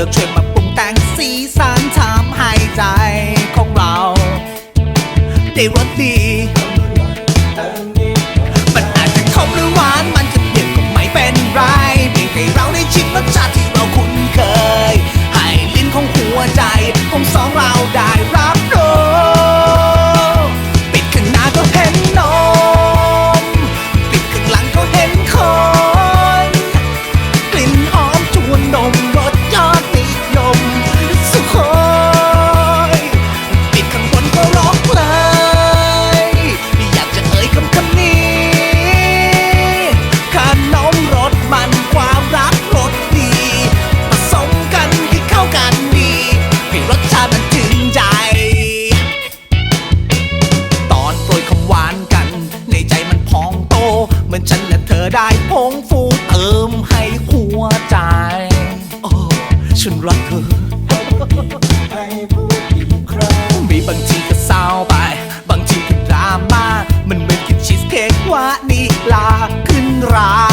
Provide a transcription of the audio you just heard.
ธอช่วยมาปรุงแต่งสีสันทำให้ใจของเรา ได้รสดีมันอาจจะขมหรือหวานมันจะเปลี่ยนก็ไม่เป็นไรเพียงให้เราได้ชิมรสชาติ ได้พงฟูเติมให้หัวใจโอ้ฉันรักเธอให้พูดอีกครั้งมีบางทีก็เศร้าไป บางทีก็ดราม่ามันเหมือนกินชีสเค้กวานิลาขึ้นรา